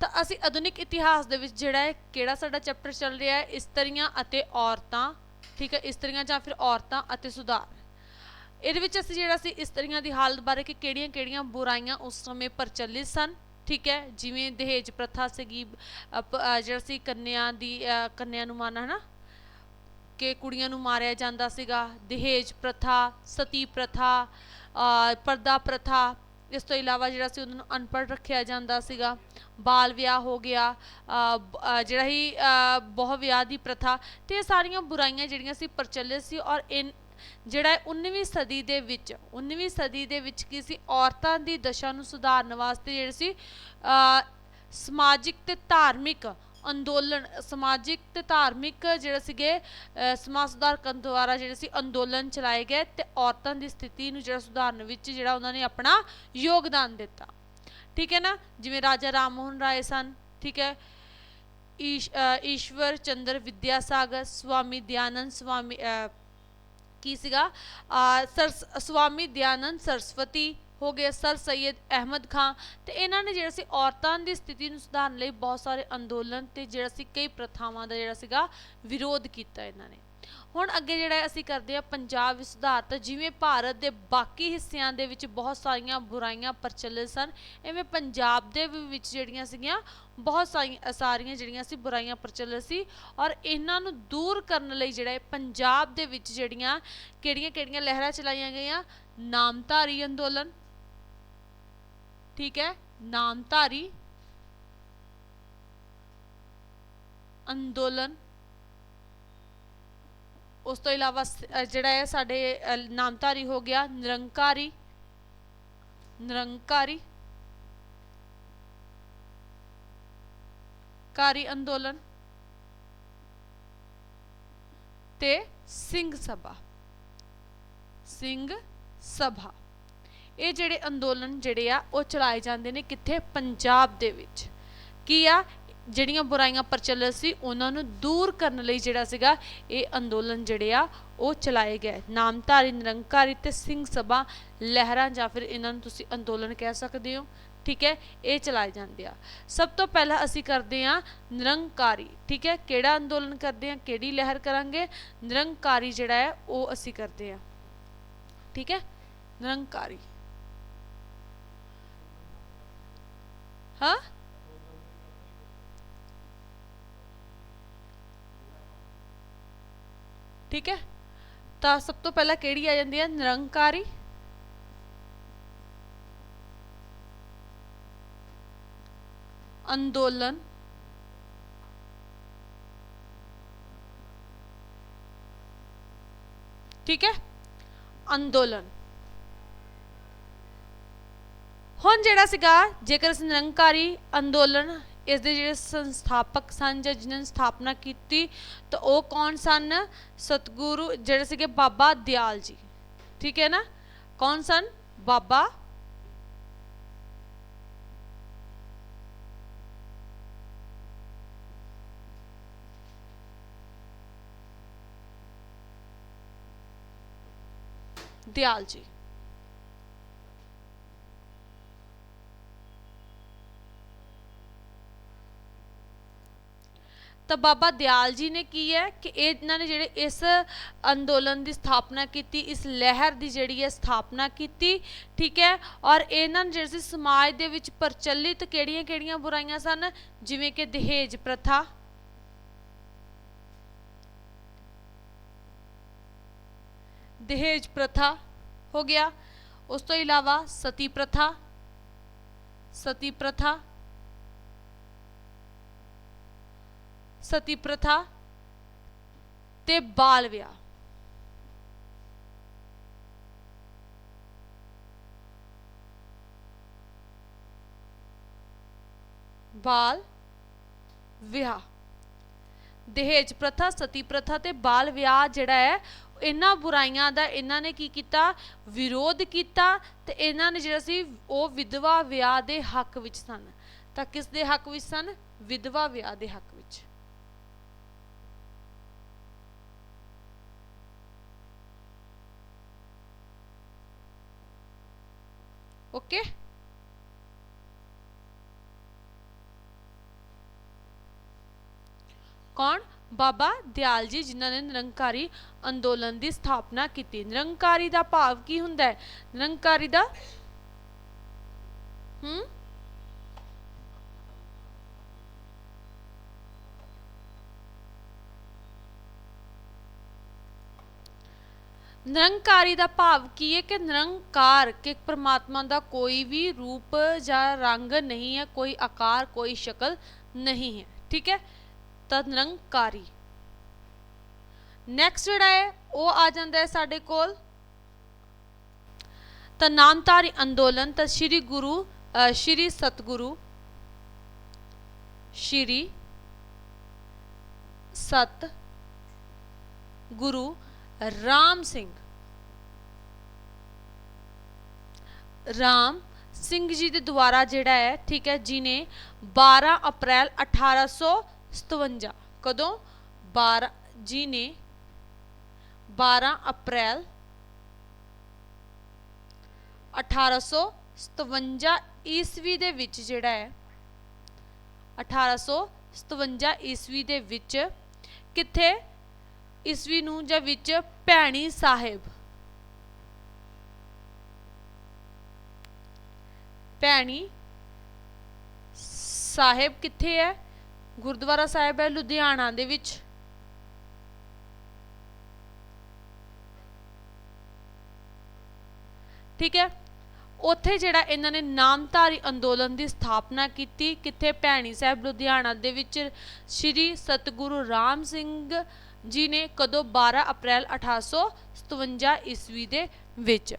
ਤਾਂ ਅਸੀਂ ਆਧੁਨਿਕ ਇਤਿਹਾਸ ਦੇ ਵਿੱਚ ਜਿਹੜਾ ਹੈ, ਕਿਹੜਾ ਸਾਡਾ ਚੈਪਟਰ ਚੱਲ ਰਿਹਾ ਹੈ ਇਸਤਰੀਆਂ ਅਤੇ ਔਰਤਾਂ, ਠੀਕ ਹੈ ਇਸਤਰੀਆਂ ਜਾਂ ਫਿਰ ਔਰਤਾਂ ਅਤੇ ਸੁਧਾਰ। ਇਹਦੇ ਵਿੱਚ ਅਸੀਂ ਜਿਹੜਾ ਸੀ ਇਸਤਰੀਆਂ ਦੀ ਹਾਲਤ ਬਾਰੇ ਕਿ ਕਿਹੜੀਆਂ-ਕਿਹੜੀਆਂ ਬੁਰਾਈਆਂ ਉਸ ਸਮੇਂ ਪ੍ਰਚਲਿਤ ਸਨ, ਠੀਕ ਹੈ, ਜਿਵੇਂ ਦਹੇਜ ਪ੍ਰਥਾ ਸੀਗੀ ਜਿਹੜਾ ਸੀ ਕੰਨਿਆ ਦੀ ਕੰਨਿਆ ਨੂੰ ਮਾਰਨਾ, ਹਨਾ? ਕਿ ਕੁੜੀਆਂ ਨੂੰ ਮਾਰਿਆ ਜਾਂਦਾ ਸੀਗਾ, ਦਹੇਜ ਪ੍ਰਥਾ, ਸਤੀ ਪ੍ਰਥਾ ਪਰਦਾ ਪ੍ਰਥਾ ਇਸ ਤੋਂ ਇਲਾਵਾ ਜਿਹੜਾ ਸੀ ਉਹਨਾਂ ਨੂੰ ਅਨਪੜ੍ਹ ਰੱਖਿਆ ਜਾਂਦਾ ਸੀਗਾ, ਬਾਲ ਵਿਆਹ ਹੋ ਗਿਆ ਜਿਹੜਾ ਹੀ ਬਹੁ ਵਿਆਹ ਦੀ ਪ੍ਰਥਾ ਤੇ ਇਹ ਸਾਰੀਆਂ ਬੁਰਾਈਆਂ ਜਿਹੜੀਆਂ ਸੀ ਪ੍ਰਚਲਿਤ ਸੀ ਔਰ ਇਨ, ਜਿਹੜਾ ਹੈ 19ਵੀਂ ਸਦੀ ਦੇ ਵਿੱਚ 19ਵੀਂ ਸਦੀ ਦੇ ਵਿੱਚ ਕੀ ਸੀ, ਔਰਤਾਂ ਦੀ ਦਸ਼ਾ ਨੂੰ ਸੁਧਾਰਨ ਵਾਸਤੇ ਜਿਹੜੇ ਸੀ ਸਮਾਜਿਕ ਤੇ ਧਾਰਮਿਕ ਅੰਦੋਲਨ, ਸਮਾਜਿਕ ਤੇ ਧਾਰਮਿਕ ਜਿਹੜੇ ਸੀਗੇ ਸਮਾਜ ਸੁਧਾਰਕਾਂ ਦੁਆਰਾ ਜਿਹੜੇ ਸੀ ਅੰਦੋਲਨ ਚਲਾਏ ਗਏ ਤੇ ਔਰਤਾਂ ਦੀ ਸਥਿਤੀ ਨੂੰ ਜਿਹੜਾ ਸੁਧਾਰਨ ਵਿੱਚ ਜਿਹੜਾ ਉਹਨਾਂ ਨੇ ਆਪਣਾ ਯੋਗਦਾਨ ਦਿੱਤਾ। ਠੀਕ ਹੈ ਨਾ? ਜਿਵੇਂ ਰਾਜਾ ਰਾਮ ਮੋਹਨ ਰਾਏ ਸਨ, ਠੀਕ ਹੈ? ਈਸ਼ ਈਸ਼ਵਰ ਚੰਦਰ ਵਿਦਿਆਸਾਗਰ, ਸਵਾਮੀ ਦਿਆਨੰਦ, ਸਵਾਮੀ ਕੀ ਸੀਗਾ? ਸਰ ਸਵਾਮੀ ਦਿਆਨੰਦ ਸਰਸਵਤੀ ਹੋ ਗਏ ਸਰ ਸੈਯਦ ਅਹਿਮਦ ਖਾਨ। ਤੇ ਇਹਨਾਂ ਨੇ ਜਿਹੜਾ ਸੀ ਔਰਤਾਂ ਦੀ ਸਥਿਤੀ ਨੂੰ ਸੁਧਾਰਨ ਲਈ ਬਹੁਤ ਸਾਰੇ ਅੰਦੋਲਨ ਤੇ ਜਿਹੜਾ ਸੀ ਕਈ ਪ੍ਰਥਾਵਾਂ ਦਾ ਜਿਹੜਾ ਸੀਗਾ ਵਿਰੋਧ ਕੀਤਾ ਇਹਨਾਂ ਨੇ। ਹੁਣ ਅੱਗੇ ਜਿਹੜਾ ਅਸੀਂ ਕਰਦੇ ਆ ਪੰਜਾਬ ਵਿੱਚ ਸੁਧਾਰ, ਤਾਂ ਜਿਵੇਂ ਭਾਰਤ ਦੇ ਬਾਕੀ ਹਿੱਸਿਆਂ ਦੇ ਵਿੱਚ ਬਹੁਤ ਸਾਰੀਆਂ ਬੁਰਾਈਆਂ ਪ੍ਰਚਲਿਤ ਸਨ, ਐਵੇਂ ਪੰਜਾਬ ਦੇ ਵਿੱਚ ਜਿਹੜੀਆਂ ਸੀਗੀਆਂ, ਬਹੁਤ ਸਾਰੀਆਂ ਸਾਰੀਆਂ ਜਿਹੜੀਆਂ ਸੀ ਬੁਰਾਈਆਂ ਪ੍ਰਚਲਿਤ ਸੀ ਔਰ ਇਹਨਾਂ ਨੂੰ ਦੂਰ ਕਰਨ ਲਈ ਜਿਹੜਾ ਪੰਜਾਬ ਦੇ ਵਿੱਚ ਜਿਹੜੀਆਂ ਕਿਹੜੀਆਂ ਕਿਹੜੀਆਂ ਲਹਿਰਾਂ ਚਲਾਈਆਂ ਗਈਆਂ, ਨਾਮਧਾਰੀ ਅੰਦੋਲਨ ਠੀਕ ਹੈ ਨਾਮਧਾਰੀ ਅੰਦੋਲਨ ਉਸ ਤੋਂ ਇਲਾਵਾ ਸ- ਅ, ਜਿਹੜਾ ਹੈ ਸਾਡੇ ਅ, ਨਾਮਧਾਰੀ ਹੋ ਗਿਆ ਨਿਰੰਕਾਰੀ ਨਿਰੰਕਾਰੀ ਕਾਰੀ ਅੰਦੋਲਨ ਤੇ ਸਿੰਘ ਸਭਾ ਸਿੰਘ ਸਭਾ ਇਹ ਜਿਹੜੇ ਅੰਦੋਲਨ ਜਿਹੜੇ ਆ, ਉਹ ਚਲਾਏ ਜਾਂਦੇ ਨੇ ਕਿੱਥੇ? ਪੰਜਾਬ ਦੇ ਵਿੱਚ। ਕੀ ਆ? ਜਿਹੜੀਆਂ ਬੁਰਾਈਆਂ ਪ੍ਰਚਲਿਤ ਸੀ, ਉਹਨਾਂ ਨੂੰ ਦੂਰ ਕਰਨ ਲਈ ਜਿਹੜਾ ਸੀਗਾ, ਇਹ ਅੰਦੋਲਨ ਜਿਹੜੇ ਆ, ਉਹ ਚਲਾਏ ਗਏ। ਨਾਮਧਾਰੀ, ਨਿਰੰਕਾਰੀ ਤੇ ਸਿੰਘ ਸਭਾ ਲਹਿਰਾਂ ਜਾਂ ਫਿਰ ਇਹਨਾਂ ਨੂੰ ਤੁਸੀਂ ਅੰਦੋਲਨ ਕਹਿ ਸਕਦੇ ਹੋ, ਠੀਕ ਹੈ? ਇਹ ਚਲਾਏ ਜਾਂਦੇ ਆ। ਸਭ ਤੋਂ ਪਹਿਲਾਂ ਅਸੀਂ ਕਰਦੇ ਆ ਨਿਰੰਕਾਰੀ, ਠੀਕ ਹੈ? ਕਿਹੜਾ ਅੰਦੋਲਨ ਕਰਦੇ ਆ ਕਿਹੜੀ ਲਹਿਰ ਕਰਾਂਗੇ? ਨਿਰੰਕਾਰੀ ਜਿਹੜਾ ਹੈ, ਉਹ ਅਸੀਂ ਕਰਦੇ ਆ ਠੀਕ ਹੈ? ਨਿਰੰਕਾਰੀ। ਹਾਂ ਠੀਕ ਹੈ ਤਾਂ ਸਭ ਤੋਂ ਪਹਿਲਾਂ ਕਿਹੜੀ ਆ ਜਾਂਦੀ ਹੈ ਨਿਰੰਕਾਰੀ ਅੰਦੋਲਨ ਠੀਕ ਹੈ ਅੰਦੋਲਨ ਹੁਣ ਜਿਹੜਾ ਸੀਗਾ, ਜੇਕਰ ਅਸੀਂ ਨਿਰੰਕਾਰੀ ਅੰਦੋਲਨ ਇਸ ਦੇ ਜਿਹੜੇ ਸੰਸਥਾਪਕ ਸਨ ਜਾਂ ਜਿਨ੍ਹਾਂ ਨੇ ਸਥਾਪਨਾ ਕੀਤੀ, ਤਾਂ ਉਹ ਕੌਣ ਸਨ? ਸਤਗੁਰੂ ਜਿਹੜੇ ਸੀਗੇ ਬਾਬਾ ਦਿਆਲ ਜੀ। ਠੀਕ ਹੈ ਨਾ? ਕੌਣ ਸਨ? ਬਾਬਾ ਦਿਆਲ ਜੀ। ਤਾਂ ਬਾਬਾ ਦਿਆਲ ਜੀ ਨੇ ਕੀ ਹੈ ਕਿ ਇਹਨਾਂ ਨੇ ਜਿਹੜੇ ਇਸ ਅੰਦੋਲਨ ਦੀ ਸਥਾਪਨਾ ਕੀਤੀ, ਇਸ ਲਹਿਰ ਦੀ ਜਿਹੜੀ ਹੈ ਸਥਾਪਨਾ ਕੀਤੀ, ਠੀਕ ਹੈ? ਔਰ ਇਹਨਾਂ ਨੇ ਜਿਹੜੇ ਸੀ ਸਮਾਜ ਦੇ ਵਿੱਚ ਪ੍ਰਚਲਿਤ ਕਿਹੜੀਆਂ-ਕਿਹੜੀਆਂ ਬੁਰਾਈਆਂ ਸਨ? ਜਿਵੇਂ ਕਿ ਦਹੇਜ ਪ੍ਰਥਾ। ਦਹੇਜ ਪ੍ਰਥਾ ਹੋ ਗਿਆ। ਉਸ ਤੋਂ ਇਲਾਵਾ ਸਤੀ ਪ੍ਰਥਾ। ਸਤੀ ਪ੍ਰਥਾ। ਸਤੀ ਪ੍ਰਥਾ ਤੇ ਬਾਲ ਵਿਆਹ। ਬਾਲ ਵਿਆਹ। ਦਹੇਜ ਪ੍ਰਥਾ, ਸਤੀ ਪ੍ਰਥਾ ਤੇ ਬਾਲ ਵਿਆਹ ਜਿਹੜਾ ਹੈ, ਇਹਨਾਂ ਬੁਰਾਈਆਂ ਦਾ ਇਹਨਾਂ ਨੇ ਕੀ ਕੀਤਾ? ਵਿਰੋਧ ਕੀਤਾ ਤੇ ਇਹਨਾਂ ਨੇ ਜਿਹੜਾ ਸੀ, ਉਹ ਵਿਧਵਾ ਵਿਆਹ ਦੇ ਹੱਕ ਵਿੱਚ ਸਨ। ਤਾਂ ਕਿਸ ਦੇ ਹੱਕ ਵਿੱਚ ਸਨ? ਵਿਧਵਾ ਵਿਆਹ ਦੇ ਹੱਕ ਵਿੱਚ। ਓਕੇ ਕੌਣ? ਬਾਬਾ ਦਿਆਲ ਜੀ, ਜਿਨ੍ਹਾਂ ਨੇ ਨਿਰੰਕਾਰੀ ਅੰਦੋਲਨ ਦੀ ਸਥਾਪਨਾ ਕੀਤੀ। ਨਿਰੰਕਾਰੀ ਦਾ ਭਾਵ ਕੀ ਹੁੰਦਾ ਹੈ? ਨਿਰੰਕਾਰੀ ਦਾ ਹੂੰ? ਨਿਰੰਕਾਰੀ ਦਾ ਭਾਵ ਕੀ ਹੈ ਕਿ ਨਿਰੰਕਾਰ, ਕਿ ਪ੍ਰਮਾਤਮਾ ਦਾ ਕੋਈ ਵੀ ਰੂਪ ਜਾਂ ਰੰਗ ਨਹੀਂ ਹੈ, ਕੋਈ ਆਕਾਰ, ਕੋਈ ਸ਼ਕਲ ਨਹੀਂ ਹੈ, ਠੀਕ ਹੈ? ਤਾਂ ਨਿਰੰਕਾਰੀ। ਨੈਕਸਟ ਜਿਹੜਾ ਹੈ, ਉਹ ਆ ਜਾਂਦਾ ਹੈ ਸਾਡੇ ਕੋਲ। ਤਾਂ ਨਾਮਧਾਰੀ ਅੰਦੋਲਨ, ਤਾਂ ਸ੍ਰੀ ਗੁਰੂ ਸ੍ਰੀ ਸਤਗੁਰੂ, ਸ੍ਰੀ ਸਤ ਗੁਰੂ ਰਾਮ ਸਿੰਘ ਰਾਮ ਸਿੰਘ ਜੀ ਦੇ ਦੁਆਰਾ ਜਿਹੜਾ ਹੈ, ਠੀਕ ਹੈ, ਜਿਨੇ 12 ਅਪ੍ਰੈਲ 1857 ਕਦੋਂ? 12 ਜੀ ਨੇ 12 ਅਪ੍ਰੈਲ 1857 ਈਸਵੀ ਦੇ ਵਿੱਚ ਜਿਹੜਾ ਹੈ 1857 ਈਸਵੀ ਦੇ ਵਿੱਚ ਕਿੱਥੇ? ਈਸਵੀ ਨੂੰ ਜਾਂ ਵਿੱਚ ਭੈਣੀ ਸਾਹਿਬ ਭੈਣੀ, ਸਾਹਿਬ ਕਿੱਥੇ ਹੈ ਗੁਰਦੁਆਰਾ ਸਾਹਿਬ ਹੈ ਲੁਧਿਆਣਾ ਦੇ ਵਿੱਚ। ਠੀਕ ਹੈ ਉੱਥੇ ਜਿਹੜਾ ਇਹਨਾਂ ਨੇ ਨਾਮਧਾਰੀ ਅੰਦੋਲਨ ਦੀ ਸਥਾਪਨਾ ਕੀਤੀ, ਕਿੱਥੇ ਭੈਣੀ ਸਾਹਿਬ ਲੁਧਿਆਣਾ ਦੇ ਵਿੱਚ ਸ੍ਰੀ ਸਤਿਗੁਰੂ ਰਾਮ ਸਿੰਘ ਜੀ ਨੇ ਕਦੋਂ 12 ਅਪ੍ਰੈਲ 1857 ਈਸਵੀ ਦੇ ਵਿੱਚ।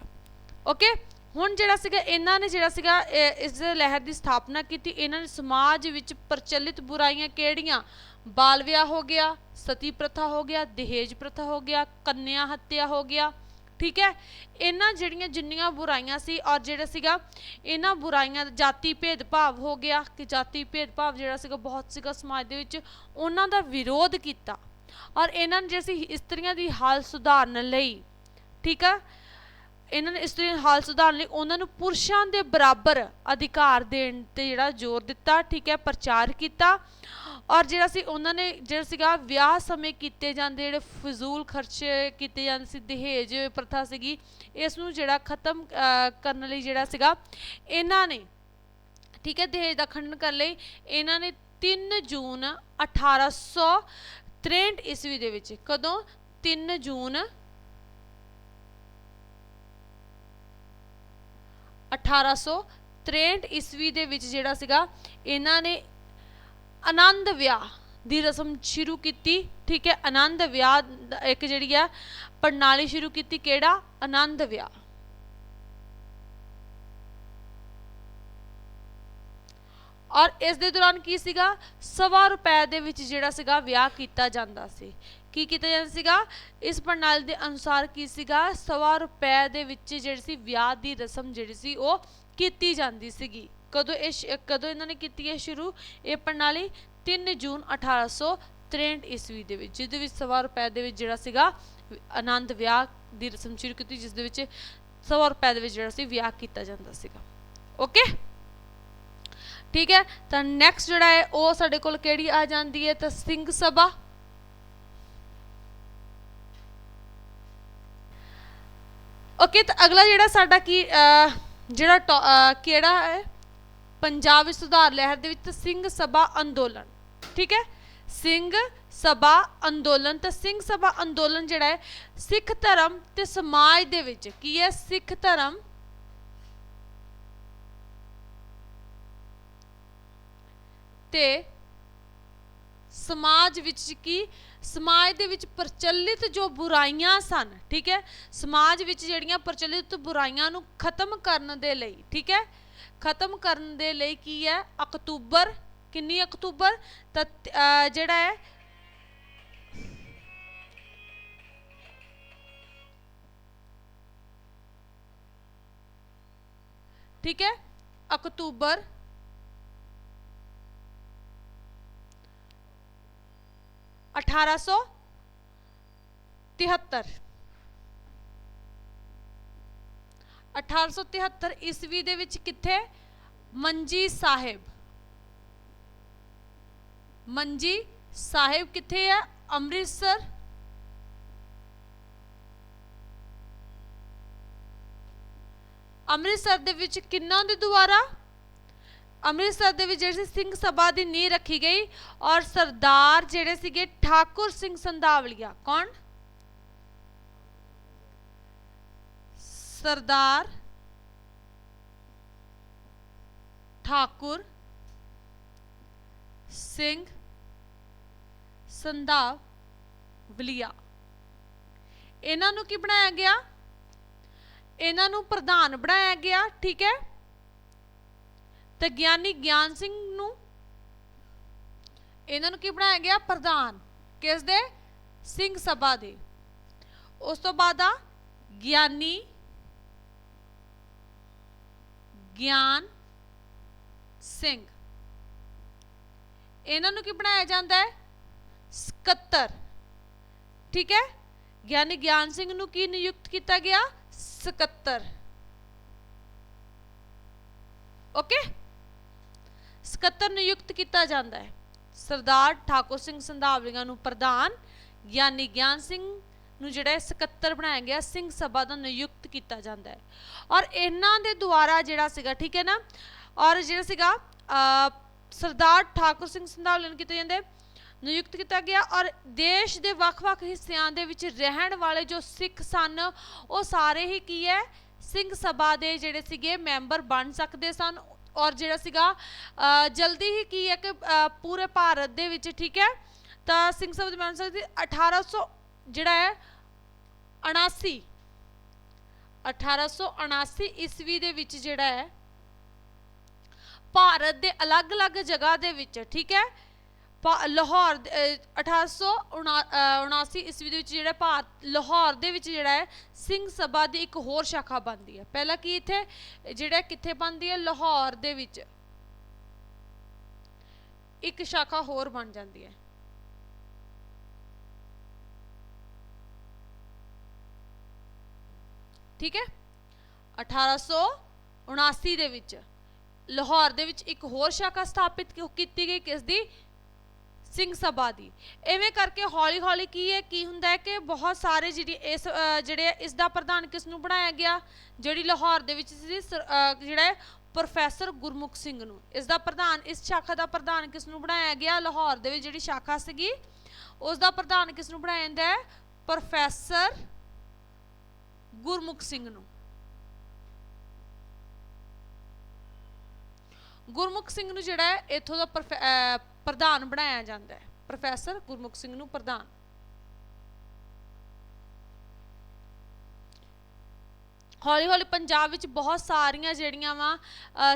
ਓਕੇ? ਹੁਣ ਜਿਹੜਾ ਸੀਗਾ, ਇਹਨਾਂ ਨੇ ਜਿਹੜਾ ਸੀਗਾ, ਇਹ- ਇਸ ਲਹਿਰ ਦੀ ਸਥਾਪਨਾ ਕੀਤੀ। ਇਹਨਾਂ ਨੇ ਸਮਾਜ ਵਿੱਚ ਪ੍ਰਚਲਿਤ ਬੁਰਾਈਆਂ ਕਿਹੜੀਆਂ? ਬਾਲ ਵਿਆਹ ਹੋ ਗਿਆ, ਸਤੀ ਪ੍ਰਥਾ ਹੋ ਗਿਆ, ਦਹੇਜ ਪ੍ਰਥਾ ਹੋ ਗਿਆ, ਕੰਨਿਆ ਹੱਤਿਆ ਹੋ ਗਿਆ। ਠੀਕ ਹੈ? ਇਹਨਾਂ ਜਿਹੜੀਆਂ ਜਿੰਨੀਆਂ ਬੁਰਾਈਆਂ ਸੀ, ਔਰ ਜਿਹੜਾ ਸੀਗਾ, ਇਹਨਾਂ ਬੁਰਾਈਆਂ ਜਾਤੀ ਭੇਦਭਾਵ ਹੋ ਗਿਆ, ਕਿ ਜਾਤੀ ਭੇਦਭਾਵ ਜਿਹੜਾ ਸੀਗਾ, ਬਹੁਤ ਸੀਗਾ ਸਮਾਜ ਦੇ ਵਿੱਚ, ਉਹਨਾਂ ਦਾ ਵਿਰੋਧ ਕੀਤਾ। ਔਰ ਇਹਨਾਂ ਨੇ ਜਿਹੜੀ ਸੀ, ਇਸਤਰੀਆਂ ਦੀ ਹਾਲ ਸੁਧਾਰਨ ਲਈ, ਠੀਕ ਆ ਇਹਨਾਂ ਨੇ ਇਸਤਰੀ ਦੀ ਹਾਲ ਸੁਧਾਰਨ ਲਈ ਉਹਨਾਂ ਨੂੰ ਪੁਰਸ਼ਾਂ ਦੇ ਬਰਾਬਰ ਅਧਿਕਾਰ ਦੇਣ ਤੇ ਜਿਹੜਾ ਜ਼ੋਰ ਦਿੱਤਾ, ਠੀਕ ਹੈ, ਪ੍ਰਚਾਰ ਕੀਤਾ। ਔਰ ਜਿਹੜਾ ਸੀ ਉਹਨਾਂ ਨੇ, ਜਿਹੜਾ ਸੀਗਾ ਵਿਆਹ ਸਮੇਂ ਕੀਤੇ ਜਾਂਦੇ ਜਿਹੜੇ ਫਜ਼ੂਲ ਖਰਚੇ ਕੀਤੇ ਜਾਂਦੇ ਸੀ, ਦਹੇਜ ਪ੍ਰਥਾ ਸੀਗੀ, ਇਸ ਨੂੰ ਜਿਹੜਾ ਖਤਮ ਕਰਨ ਲਈ ਜਿਹੜਾ ਸੀਗਾ, ਇਹਨਾਂ ਨੇ, ਠੀਕ ਹੈ, ਦਹੇਜ ਦਾ ਖੰਡਨ ਕਰਨ ਲਈ ਇਹਨਾਂ ਨੇ 3 ਜੂਨ 1863 ਈਸਵੀ ਦੇ ਵਿੱਚ, ਕਦੋਂ? 3 ਜੂਨ 1863 ਈਸਵੀ ਦੇ ਵਿੱਚ ਜਿਹੜਾ ਸੀਗਾ, ਇਹਨਾਂ ਨੇ ਆਨੰਦ ਵਿਆਹ ਦੀ ਰਸਮ ਸ਼ੁਰੂ ਕੀਤੀ, ਠੀਕ ਹੈ, ਆਨੰਦ ਵਿਆਹ ਇੱਕ ਜਿਹੜੀ ਆ ਪ੍ਰਣਾਲੀ ਸ਼ੁਰੂ ਕੀਤੀ, ਕਿਹੜਾ? ਆਨੰਦ ਵਿਆਹ। ਔਰ ਇਸ ਦੇ ਦੌਰਾਨ ਕੀ ਸੀਗਾ? ਸਵਾ ਰੁਪਏ ਦੇ ਵਿੱਚ ਜਿਹੜਾ ਸੀਗਾ, ਵਿਆਹ ਕੀਤਾ ਜਾਂਦਾ ਸੀ। ਕੀ ਕੀਤਾ ਜਾਂਦਾ ਸੀਗਾ? ਇਸ ਪ੍ਰਣਾਲੀ ਦੇ ਅਨੁਸਾਰ ਕੀ ਸੀਗਾ? ਸਵਾ ਰੁਪਏ ਦੇ ਵਿੱਚ ਜਿਹੜੀ ਸੀ ਵਿਆਹ ਦੀ ਰਸਮ ਜਿਹੜੀ ਸੀ ਉਹ ਕੀਤੀ ਜਾਂਦੀ ਸੀਗੀ। ਕਦੋਂ ਇਹ ਸ਼- ਕਦੋਂ ਇਹਨਾਂ ਨੇ ਕੀਤੀ ਹੈ ਸ਼ੁਰੂ? ਇਹ ਪ੍ਰਣਾਲੀ 3 ਜੂਨ 1863 ਈਸਵੀ ਦੇ ਵਿੱਚ, ਜਿਹਦੇ ਵਿੱਚ ਸਵਾ ਰੁਪਏ ਦੇ ਵਿੱਚ ਜਿਹੜਾ ਸੀਗਾ ਆਨੰਦ ਵਿਆਹ ਦੀ ਰਸਮ ਸ਼ੁਰੂ ਕੀਤੀ, ਜਿਸ ਦੇ ਵਿੱਚ ਸਵਾ ਰੁਪਏ ਦੇ ਵਿੱਚ ਜਿਹੜਾ ਸੀ ਵਿਆਹ ਕੀਤਾ ਜਾਂਦਾ ਸੀਗਾ। ਓਕੇ? ਠੀਕ ਹੈ? ਤਾਂ ਨੈਕਸਟ ਜਿਹੜਾ ਹੈ, ਉਹ ਸਾਡੇ ਕੋਲ ਕਿਹੜੀ ਆ ਜਾਂਦੀ ਹੈ? ਤਾਂ ਸਿੰਘ ਸਭਾ। ਓਕੇ ਤਾਂ ਅਗਲਾ ਜਿਹੜਾ ਸਾਡਾ ਕੀ ਜਿਹੜਾ ਟੋ- ਅਹ, ਕਿਹੜਾ ਹੈ? ਪੰਜਾਬ ਵਿੱਚ ਸੁਧਾਰ ਲਹਿਰ ਦੇ ਵਿੱਚ ਸਿੰਘ ਸਭਾ ਅੰਦੋਲਨ ਠੀਕ ਹੈ? ਸਿੰਘ ਸਭਾ ਅੰਦੋਲਨ ਤਾਂ ਸਿੰਘ ਸਭਾ ਅੰਦੋਲਨ ਜਿਹੜਾ ਹੈ ਸਿੱਖ ਧਰਮ ਤੇ ਸਮਾਜ ਦੇ ਵਿੱਚ ਕੀ ਹੈ? ਸਿੱਖ ਧਰਮ ਤੇ ਸਮਾਜ ਵਿੱਚ ਕੀ ਸਮਾਜ ਦੇ ਵਿੱਚ ਪ੍ਰਚਲਿਤ ਜੋ ਬੁਰਾਈਆਂ ਸਨ, ਠੀਕ ਹੈ, ਸਮਾਜ ਵਿੱਚ ਜਿਹੜੀਆਂ ਪ੍ਰਚਲਿਤ ਬੁਰਾਈਆਂ ਨੂੰ ਖਤਮ ਕਰਨ ਦੇ ਲਈ, ਠੀਕ ਹੈ, ਖਤਮ ਕਰਨ ਦੇ ਲਈ ਕੀ ਹੈ? ਅਕਤੂਬਰ, ਕਿੰਨੀ ਅਕਤੂਬਰ? ਤ- ਜਿਹੜਾ ਹੈ, ਠੀਕ ਹੈ, ਅਕਤੂਬਰ ਅਠਾਰਾਂ ਸੌ ਤਿਹੱਤਰ। 1873 ਈਸਵੀ ਦੇ ਵਿੱਚ ਕਿੱਥੇ? ਮੰਜੀ ਸਾਹਿਬ। ਮੰਜੀ ਸਾਹਿਬ ਕਿੱਥੇ ਹੈ ਅੰਮ੍ਰਿਤਸਰ। ਅੰਮ੍ਰਿਤਸਰ ਦੇ ਵਿੱਚ ਕਿੰਨਾਂ ਦੇ ਦੁਆਰਾ? ਅੰਮ੍ਰਿਤਸਰ ਦੇ ਵਿੱਚ ਜਿਹੜੀ ਸਿੰਘ ਸਭਾ ਦੀ ਨੀਂਹ ਰੱਖੀ ਗਈ ਔਰ ਸਰਦਾਰ ਜਿਹੜੇ ਸੀਗੇ ਠਾਕੁਰ ਸਿੰਘ ਸੰਧਾਵਲੀਆ, ਕੌਣ? ਸਰਦਾਰ ਠਾਕੁਰ ਸਿੰਘ ਸੰਧਾਵਲੀਆ। ਇਹਨਾਂ ਨੂੰ ਕੀ ਬਣਾਇਆ ਗਿਆ? ਇਹਨਾਂ ਨੂੰ ਪ੍ਰਧਾਨ ਬਣਾਇਆ ਗਿਆ, ਠੀਕ ਹੈ? ਤੇ ਗਿਆਨੀ ਗਿਆਨ ਸਿੰਘ ਨੂੰ ਇਹਨਾਂ ਨੂੰ ਕੀ ਬਣਾਇਆ ਗਿਆ? ਪ੍ਰਧਾਨ। ਕਿਸ ਦੇ? ਸਿੰਘ ਸਭਾ ਦੇ। ਉਸ ਤੋਂ ਬਾਅਦ ਆ ਗਿਆਨੀ ਗਿਆਨ ਸਿੰਘ। ਇਹਨਾਂ ਨੂੰ ਕੀ ਬਣਾਇਆ ਜਾਂਦਾ ਹੈ? ਸਕੱਤਰ। ਠੀਕ ਹੈ? ਗਿਆਨੀ ਗਿਆਨ ਸਿੰਘ ਨੂੰ ਕੀ ਨਿਯੁਕਤ ਕੀਤਾ ਗਿਆ? ਸਕੱਤਰ। ਓਕੇ? ਸਕੱਤਰ ਨਿਯੁਕਤ ਕੀਤਾ ਜਾਂਦਾ ਹੈ। ਸਰਦਾਰ ਠਾਕੁਰ ਸਿੰਘ ਸੰਧਾਵਲੀਆਂ ਨੂੰ ਪ੍ਰਧਾਨ ਗਿਆਨੀ ਗਿਆਨ ਸਿੰਘ ਨੂੰ ਜਿਹੜਾ ਸਕੱਤਰ ਬਣਾਇਆ ਗਿਆ, ਸਿੰਘ ਸਭਾ ਦਾ ਨਿਯੁਕਤ ਕੀਤਾ ਜਾਂਦਾ ਹੈ। ਔਰ ਇਹਨਾਂ ਦੇ ਦੁਆਰਾ ਜਿਹੜਾ ਸੀਗਾ, ਠੀਕ ਹੈ ਨਾ? ਔਰ ਜਿਹੜਾ ਸੀਗਾ ਸਰਦਾਰ ਠਾਕੁਰ ਸਿੰਘ ਸੰਧਾਵਲੀਆ ਨੂੰ ਕੀਤਾ ਜਾਂਦਾ ਨਿਯੁਕਤ ਕੀਤਾ ਗਿਆ। ਔਰ ਦੇਸ਼ ਦੇ ਵੱਖ-ਵੱਖ ਹਿੱਸਿਆਂ ਦੇ ਵਿੱਚ ਰਹਿਣ ਵਾਲੇ ਜੋ ਸਿੱਖ ਸਨ, ਉਹ ਸਾਰੇ ਹੀ ਕੀ ਹੈ? ਸਿੰਘ ਸਭਾ ਦੇ ਜਿਹੜੇ ਸੀਗੇ ਮੈਂਬਰ ਬਣ ਸਕਦੇ ਸਨ। ਔਰ ਜਿਹੜਾ ਸੀਗਾ ਜਲਦੀ ਹੀ ਕੀ ਹੈ ਕਿ ਪੂਰੇ ਭਾਰਤ ਦੇ ਵਿੱਚ ਠੀਕ ਹੈ, ਤਾਂ ਸਿੰਘ ਸਾਹਿਬ ਦੀ ਬਣ ਸਕਦੇ 1800 ਜਿਹੜਾ ਹੈ 79 1879 ਈਸਵੀ ਦੇ ਵਿੱਚ ਜਿਹੜਾ ਹੈ, ਭਾਰਤ ਦੇ ਅਲੱਗ-ਅਲੱਗ ਜਗ੍ਹਾ ਦੇ ਵਿੱਚ ਠੀਕ ਹੈ ਲਾਹੌਰ ਦੇ- ਅਹ 1879 ਈਸਵੀ ਦੇ ਵਿੱਚ ਜਿਹੜਾ ਭਾਰਤ, ਲਾਹੌਰ ਦੇ ਵਿੱਚ ਜਿਹੜਾ ਹੈ, ਸਿੰਘ ਸਭਾ ਦੀ ਇੱਕ ਹੋਰ ਸ਼ਾਖਾ ਬਣਦੀ ਹੈ। ਪਹਿਲਾਂ ਕੀ ਇੱਥੇ, ਜਿਹੜਾ ਕਿੱਥੇ ਬਣਦੀ ਹੈ? ਲਾਹੌਰ ਦੇ ਵਿੱਚ। ਇੱਕ ਸ਼ਾਖਾ ਹੋਰ ਬਣ ਜਾਂਦੀ ਹੈ। ਠੀਕ ਹੈ? 1879 ਦੇ ਵਿੱਚ, ਲਾਹੌਰ ਦੇ ਵਿੱਚ ਇੱਕ ਹੋਰ ਸ਼ਾਖਾ ਸਥਾਪਿਤ ਕੀਤੀ ਗਈ? ਕਿਸ ਦੀ ਸਿੰਘ ਸਭਾ ਦੀ। ਐਵੇਂ ਕਰਕੇ ਹੌਲੀ ਹੌਲੀ ਕੀ ਹੈ ਕੀ ਹੁੰਦਾ ਹੈ ਕਿ ਬਹੁਤ ਸਾਰੇ ਜਿਹੜੀ ਇਸ ਜਿਹੜੇ ਆ, ਇਸ ਦਾ ਪ੍ਰਧਾਨ ਕਿਸ ਨੂੰ ਬਣਾਇਆ ਗਿਆ? ਜਿਹੜੀ ਲਾਹੌਰ ਦੇ ਵਿੱਚ ਸੀ ਜਿਹੜਾ ਪ੍ਰੋਫੈਸਰ ਗੁਰਮੁਖ ਸਿੰਘ ਨੂੰ। ਇਸ ਦਾ ਪ੍ਰਧਾਨ ਇਸ ਸ਼ਾਖਾ ਦਾ ਪ੍ਰਧਾਨ ਕਿਸ ਨੂੰ ਬਣਾਇਆ ਗਿਆ? ਲਾਹੌਰ ਦੇ ਵਿੱਚ ਜਿਹੜੀ ਸ਼ਾਖਾ ਸੀਗੀ ਉਸ ਦਾ ਪ੍ਰਧਾਨ ਕਿਸ ਨੂੰ ਬਣਾਇਆ ਜਾਂਦਾ ਹੈ? ਪ੍ਰੋਫੈਸਰ ਗੁਰਮੁਖ ਸਿੰਘ ਨੂੰ। ਗੁਰਮੁਖ ਸਿੰਘ ਨੂੰ ਜਿਹੜਾ ਹੈ ਇੱਥੋਂ ਦਾ ਪ੍ਰੋਫੈ- ਪ੍ਰਧਾਨ ਬਣਾਇਆ ਜਾਂਦਾ ਹੈ। ਪ੍ਰੋਫੈਸਰ ਗੁਰਮੁਖ ਸਿੰਘ ਨੂੰ ਪ੍ਰਧਾਨ। ਹੌਲੀ ਹੌਲੀ ਪੰਜਾਬ ਵਿੱਚ ਬਹੁਤ ਸਾਰੀਆਂ ਜਿਹੜੀਆਂ ਵਾ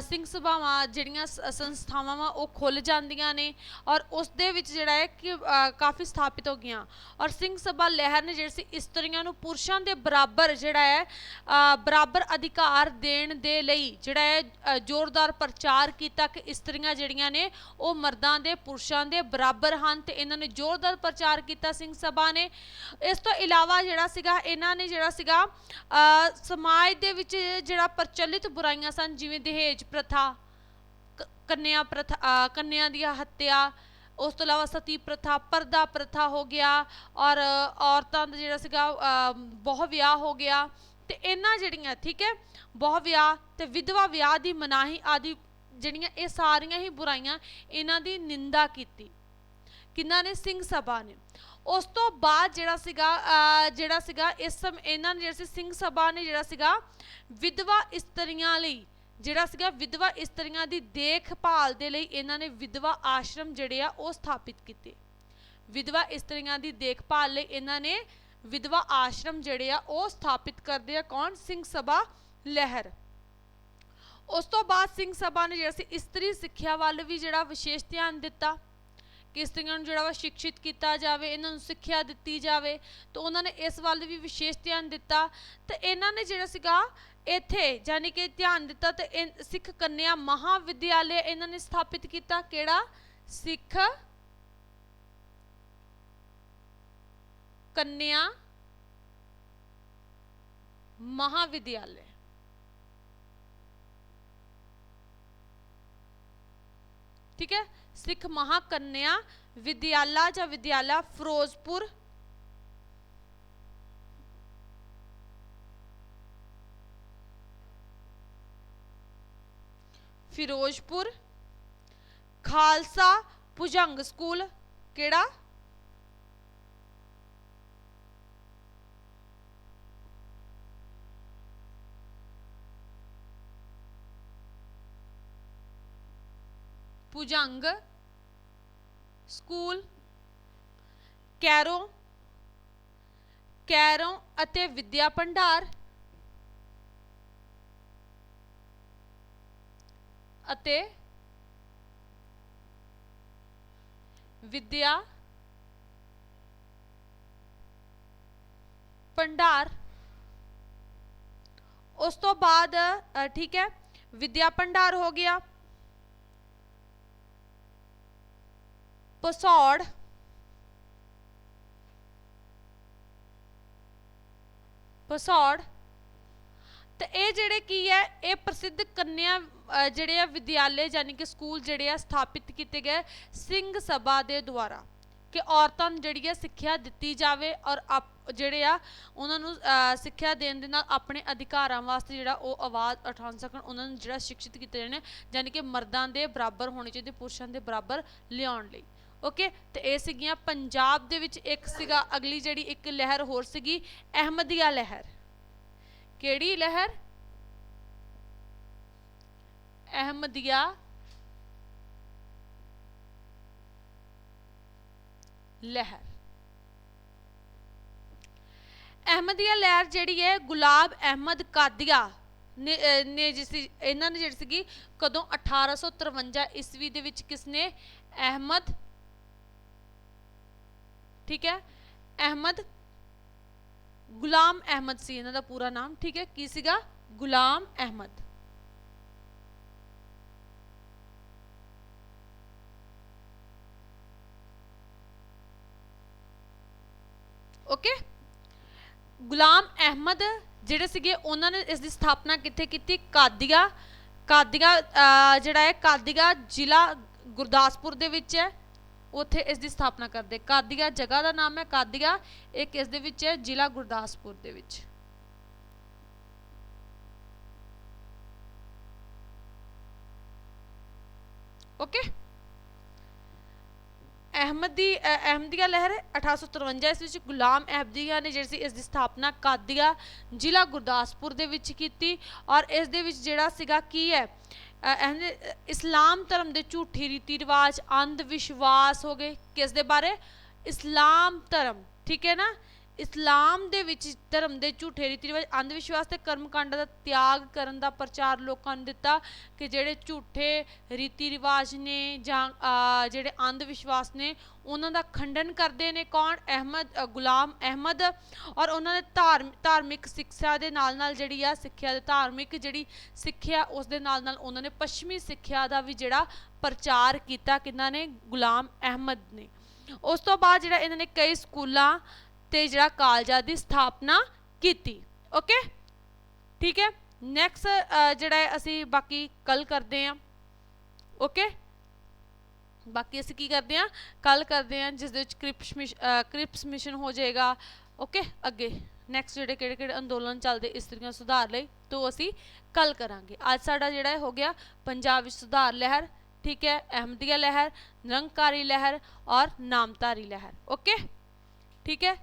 ਸਿੰਘ ਸਭਾਵਾਂ ਜਿਹੜੀਆਂ ਸ- ਸੰਸਥਾਵਾਂ ਵਾ ਉਹ ਖੁੱਲ ਜਾਂਦੀਆਂ ਨੇ ਔਰ ਉਸ ਦੇ ਵਿੱਚ ਜਿਹੜਾ ਹੈ ਕਿ ਕਾਫੀ ਸਥਾਪਿਤ ਹੋ ਗਈਆਂ। ਔਰ ਸਿੰਘ ਸਭਾ ਲਹਿਰ ਨੇ ਜਿਹੜੀ ਸੀ ਇਸਤਰੀਆਂ ਨੂੰ ਪੁਰਸ਼ਾਂ ਦੇ ਬਰਾਬਰ ਜਿਹੜਾ ਹੈ ਬਰਾਬਰ ਅਧਿਕਾਰ ਦੇਣ ਦੇ ਲਈ ਜਿਹੜਾ ਹੈ ਜ਼ੋਰਦਾਰ ਪ੍ਰਚਾਰ ਕੀਤਾ ਕਿ ਇਸਤਰੀਆਂ ਜਿਹੜੀਆਂ ਨੇ ਉਹ ਮਰਦਾਂ ਦੇ ਪੁਰਸ਼ਾਂ ਦੇ ਬਰਾਬਰ ਹਨ ਤੇ ਇਹਨਾਂ ਨੇ ਜ਼ੋਰਦਾਰ ਪ੍ਰਚਾਰ ਕੀਤਾ ਸਿੰਘ ਸਭਾ ਨੇ। ਇਸ ਤੋਂ ਇਲਾਵਾ ਜਿਹੜਾ ਸੀਗਾ ਇਹਨਾਂ ਨੇ ਜਿਹੜਾ ਸੀਗਾ ਅ, ਸਮਾਜ ਦੇ ਵਿੱਚ ਜਿਹੜਾ ਪ੍ਰਚਲਿਤ ਬੁਰਾਈਆਂ ਸਨ ਜਿਵੇਂ ਦਹੇਜ ਪ੍ਰਥਾ ਕ- ਕੰਨਿਆ ਪ੍ਰਥਾ ਅ, ਕੰਨਿਆ ਦੀ ਹੱਤਿਆ ਉਸ ਤੋਂ ਇਲਾਵਾ ਸਤੀ ਪ੍ਰਥਾ ਪਰਦਾ ਪ੍ਰਥਾ ਹੋ ਗਿਆ ਔਰ ਔਰਤਾਂ ਦਾ ਜਿਹੜਾ ਸੀਗਾ ਅ, ਬਹੁ ਵਿਆਹ ਹੋ ਗਿਆ। ਤੇ ਇਹਨਾਂ ਜਿਹੜੀਆਂ ਠੀਕ ਹੈ ਬਹੁ ਵਿਆਹ ਤੇ ਵਿਧਵਾ ਵਿਆਹ ਦੀ ਮਨਾਹੀ ਆਦਿ ਜਿਹੜੀਆਂ ਇਹ ਸਾਰੀਆਂ ਹੀ ਬੁਰਾਈਆਂ ਇਹਨਾਂ ਦੀ ਨਿੰਦਾ ਕੀਤੀ। ਕਿੰਨਾਂ ਨੇ? ਸਿੰਘ ਸਭਾ ਨੇ। ਉਸ ਤੋਂ ਬਾਅਦ ਜਿਹੜਾ ਸੀਗਾ ਜਿਹੜਾ ਸੀਗਾ, ਇਸ ਸਮ, ਇਹਨਾਂ ਨੇ ਜਿਹੜਾ ਸੀ, ਸਿੰਘ ਸਭਾ ਨੇ ਜਿਹੜਾ ਸੀਗਾ, ਵਿਧਵਾ ਇਸਤਰੀਆਂ ਲਈ, ਜਿਹੜਾ ਸੀਗਾ ਵਿਧਵਾ ਇਸਤਰੀਆਂ ਦੀ ਦੇਖਭਾਲ ਦੇ ਲਈ ਇਹਨਾਂ ਨੇ ਵਿਧਵਾ ਆਸ਼ਰਮ ਜਿਹੜੇ ਆ, ਉਹ ਸਥਾਪਿਤ ਕੀਤੇ। ਵਿਧਵਾ ਇਸਤਰੀਆਂ ਦੀ ਦੇਖਭਾਲ ਲਈ ਇਹਨਾਂ ਨੇ ਵਿਧਵਾ ਆਸ਼ਰਮ ਜਿਹੜੇ ਆ, ਉਹ ਸਥਾਪਿਤ ਕਰਦੇ ਆ ਕੌਣ? ਸਿੰਘ ਸਭਾ ਲਹਿਰ। ਉਸ ਤੋਂ ਬਾਅਦ ਸਿੰਘ ਸਭਾ ਨੇ ਜਿਹੜਾ ਸੀ, ਇਸਤਰੀ ਸਿੱਖਿਆ ਵੱਲ ਵੀ ਜਿਹੜਾ ਵਿਸ਼ੇਸ਼ ਧਿਆਨ ਦਿੱਤਾ। ਕਿਸ ਇਸਤਰੀਆਂ ਨੂੰ ਜਿਹੜਾ ਵਾ ਸ਼ਿਕਸ਼ਿਤ ਕੀਤਾ ਜਾਵੇ, ਇਹਨਾਂ ਨੂੰ ਸਿੱਖਿਆ ਦਿੱਤੀ ਜਾਵੇ, ਤਾਂ ਉਹਨਾਂ ਨੇ ਇਸ ਵੱਲ ਵੀ ਵਿਸ਼ੇਸ਼ ਧਿਆਨ ਦਿੱਤਾ। ਤੇ ਇਹਨਾਂ ਨੇ ਜਿਹੜਾ ਸੀਗਾ ਇੱਥੇ ਯਾਨੀ ਕਿ ਧਿਆਨ ਦਿੱਤਾ ਤੇ ਇਹ ਸਿੱਖ ਕੰਨਿਆ ਮਹਾਵਿਦਿਆਲਯ ਇਹਨਾਂ ਨੇ ਸਥਾਪਿਤ ਕੀਤਾ, ਕਿਹੜਾ? ਸਿੱਖ ਕੰਨਿਆ ਮਹਾਵਿਦਿਆਲय ਠੀਕ ਹੈ? ਸਿੱਖ ਮਹਾਕੰਨਿਆ ਵਿਦਿਆਲਾ ਜਾਂ ਵਿਦਿਆਲਾ ਫਿਰੋਜ਼ਪੁਰ। ਫਿਰੋਜ਼ਪੁਰ। ਖਾਲਸਾ ਭੁਜੰਗ ਸਕੂਲ ਕਿਹੜਾ? ਭੁਜੰਗ ਸਕੂਲ ਕੈਰੋ ਕੈਰੋ ਅਤੇ ਵਿਦਿਆ ਭੰਡਾਰ ਅਤੇ ਵਿਦਿਆ ਭੰਡਾਰ ਉਸ ਤੋਂ ਬਾਅਦ ਅ, ਠੀਕ ਹੈ ਵਿਦਿਆ ਭੰਡਾਰ ਹੋ ਗਿਆ ਪਸੌੜ। ਪਸੌੜ। ਤੇ ਇਹ ਜਿਹੜੇ ਕੀ ਹੈ, ਇਹ ਪ੍ਰਸਿੱਧ ਕੰਨਿਆ ਜਿਹੜੇ ਆ ਵਿਦਿਆਲੇ ਯਾਨੀ ਕਿ ਸਕੂਲ ਜਿਹੜੇ ਆ ਸਥਾਪਿਤ ਕੀਤੇ ਗਏ ਸਿੰਘ ਸਭਾ ਦੇ ਦੁਆਰਾ ਕਿ ਔਰਤਾਂ ਨੂੰ ਜਿਹੜੀ ਹੈ ਸਿੱਖਿਆ ਦਿੱਤੀ ਜਾਵੇ ਔਰ ਆਪ- ਜਿਹੜੇ ਆ ਉਹਨਾਂ ਨੂੰ ਸਿੱਖਿਆ ਦੇਣ ਦੇ ਨਾਲ ਆਪਣੇ ਅਧਿਕਾਰਾਂ ਵਾਸਤੇ ਜਿਹੜਾ ਉਹ ਆਵਾਜ਼ ਉਠਾ ਸਕਣ, ਉਹਨਾਂ ਨੂੰ ਜਿਹੜਾ ਸਿੱਖਿਤ ਕੀਤੇ ਜਾਣੇ ਯਾਨੀ ਕਿ ਮਰਦਾਂ ਦੇ ਬਰਾਬਰ ਹੋਣੇ ਚਾਹੀਦੇ, ਪੁਰਸ਼ਾਂ ਦੇ ਬਰਾਬਰ ਲਿਆਉਣ ਲਈ। ਓਕੇ ਤੇ ਇਹ ਸੀਗੀਆਂ ਪੰਜਾਬ ਦੇ ਵਿੱਚ ਇੱਕ ਸੀਗਾ, ਅਗਲੀ ਜਿਹੜੀ ਇੱਕ ਲਹਿਰ ਹੋਰ ਸੀਗੀ, ਅਹਿਮਦੀਆ ਲਹਿਰ। ਕਿਹੜੀ ਲਹਿਰ? ਅਹਿਮਦੀਆ ਲਹਿਰ। ਅਹਿਮਦੀਆ ਲਹਿਰ ਜਿਹੜੀ ਹੈ, ਗੁਲਾਬ ਅਹਿਮਦ ਕਾਦੀਆ ਨੇ ਨੇ ਜਿਸ ਇਹਨਾਂ ਨੇ ਜਿਹੜੀ ਸੀਗੀ, ਕਦੋਂ 1853 ਈਸਵੀ ਦੇ ਵਿੱਚ ਕਿਸਨੇ ਅਹਿਮਦ ਠੀਕ ਹੈ? ਅਹਿਮਦ, ਗੁਲਾਮ ਅਹਿਮਦ ਸੀ ਇਹਨਾਂ ਦਾ ਪੂਰਾ ਨਾਮ, ਠੀਕ ਹੈ? ਕੀ ਸੀਗਾ? ਗੁਲਾਮ ਅਹਿਮਦ। ਓਕੇ? ਗੁਲਾਮ ਅਹਿਮਦ ਜਿਹੜੇ ਸੀਗੇ, ਉਹਨਾਂ ਨੇ ਇਸ ਦੀ ਸਥਾਪਨਾ ਕਿੱਥੇ ਕੀਤੀ? ਕਾਦੀਆ ਕਾਦੀਆ ਜਿਹੜਾ ਹੈ, ਕਾਦੀਆ ਜ਼ਿਲ੍ਹਾ ਗੁਰਦਾਸਪੁਰ ਦੇ ਵਿੱਚ ਹੈ। ਉੱਥੇ ਇਸ ਦੀ ਸਥਾਪਨਾ ਕਰਦੇ। ਕਾਦੀਆ ਜਗ੍ਹਾ ਦਾ ਨਾਮ ਹੈ ਕਾਦੀਆ, ਇਹ ਕਿਸ ਦੇ ਵਿੱਚ ਹੈ? ਜ਼ਿਲ੍ਹਾ ਗੁਰਦਾਸਪੁਰ ਦੇ ਵਿੱਚ। ਓਕੇ? ਅਹਿਮਦੀ ਅਹਿਮਦੀਆ ਲਹਿਰ 1853 ਇਸ ਵਿੱਚ ਗੁਲਾਮ ਅਹਿਮਦੀਆ ਨੇ ਜਿਹੜੀ ਸੀ ਇਸ ਦੀ ਸਥਾਪਨਾ ਕਾਦੀਆ ਜ਼ਿਲ੍ਹਾ ਗੁਰਦਾਸਪੁਰ ਦੇ ਵਿੱਚ ਕੀਤੀ ਔਰ ਇਸ ਦੇ ਵਿੱਚ ਜਿਹੜਾ ਸੀਗਾ ਕੀ ਹੈ? ਇਸਲਾਮ ਧਰਮ ਦੇ ਝੂਠੇ ਰੀਤੀ ਰਿਵਾਜ, ਅੰਧ ਵਿਸ਼ਵਾਸ ਹੋ ਗਏ। ਕਿਸ ਦੇ ਬਾਰੇ? ਇਸਲਾਮ ਧਰਮ, ਠੀਕ ਹੈ ਨਾ? ਇਸਲਾਮ ਦੇ ਵਿੱਚ ਧਰਮ ਦੇ ਝੂਠੇ ਰੀਤੀ ਰਿਵਾਜ ਅੰਧ ਵਿਸ਼ਵਾਸ ਤੇ ਕਰਮਕਾਂਡਾਂ ਦਾ ਤਿਆਗ ਕਰਨ ਦਾ ਪ੍ਰਚਾਰ ਲੋਕਾਂ ਨੂੰ ਦਿੱਤਾ ਕਿ ਜਿਹੜੇ ਝੂਠੇ ਰੀਤੀ ਰਿਵਾਜ ਨੇ ਜਾਂ ਜਿਹੜੇ ਅੰਧ ਵਿਸ਼ਵਾਸ ਨੇ, ਉਹਨਾਂ ਦਾ ਖੰਡਨ ਕਰਦੇ ਨੇ ਕੌਣ? ਅਹਿਮਦ ਗੁਲਾਮ ਅਹਿਮਦ ਔਰ ਉਹਨਾਂ ਨੇ ਧਾਰਮ, ਧਾਰਮਿਕ ਸਿੱਖਿਆ ਦੇ ਨਾਲ ਨਾਲ ਜਿਹੜੀ ਆ ਸਿੱਖਿਆ ਦੇ ਧਾਰਮਿਕ ਜਿਹੜੀ ਸਿੱਖਿਆ, ਉਸ ਦੇ ਨਾਲ ਨਾਲ ਉਹਨਾਂ ਨੇ ਪੱਛਮੀ ਸਿੱਖਿਆ ਦਾ ਵੀ ਜਿਹੜਾ ਪ੍ਰਚਾਰ ਕੀਤਾ ਕਿਹਨਾਂ ਨੇ? ਗੁਲਾਮ ਅਹਿਮਦ ਨੇ। ਉਸ ਤੋਂ ਬਾਅਦ ਜਿਹੜਾ ਇਹਨਾਂ ਨੇ ਕਈ ਸਕੂਲਾਂ ਤੇ ਜਿਹੜਾ ਕਾਲਜਾਂ ਦੀ ਸਥਾਪਨਾ ਕੀਤੀ ਓਕੇ ਠੀਕ ਹੈ? ਨੈਕਸਟ ਜਿਹੜਾ ਹੈ, ਅਸੀਂ ਬਾਕੀ ਕੱਲ ਕਰਦੇ ਹਾਂ ਓਕੇ ਬਾਕੀ ਅਸੀਂ ਕੀ ਕਰਦੇ ਹਾਂ? ਕੱਲ ਕਰਦੇ ਹਾਂ, ਜਿਸ ਦੇ ਵਿੱਚ ਕ੍ਰਿਪਸ ਮਿਸ਼ਨ ਕ੍ਰਿਪਸ ਮਿਸ਼ਨ ਹੋ ਜਾਏਗਾ ਓਕੇ ਅੱਗੇ ਨੈਕਸਟ ਜਿਹੜੇ ਕਿਹੜੇ ਕਿਹੜੇ ਅੰਦੋਲਨ ਚੱਲਦੇ ਇਸਤਰੀਆਂ ਸੁਧਾਰ ਲਈ, ਤੋਂ ਅਸੀਂ ਕੱਲ ਕਰਾਂਗੇ। ਅੱਜ ਸਾਡਾ ਜਿਹੜਾ ਹੋ ਗਿਆ ਪੰਜਾਬ ਵਿੱਚ ਸੁਧਾਰ ਲਹਿਰ, ਠੀਕ ਹੈ? ਅਹਿਮਦੀਆ ਲਹਿਰ, ਨਿਰੰਕਾਰੀ ਲਹਿਰ ਔਰ ਨਾਮਧਾਰੀ ਲਹਿਰ ਓਕੇ ਠੀਕ ਹੈ?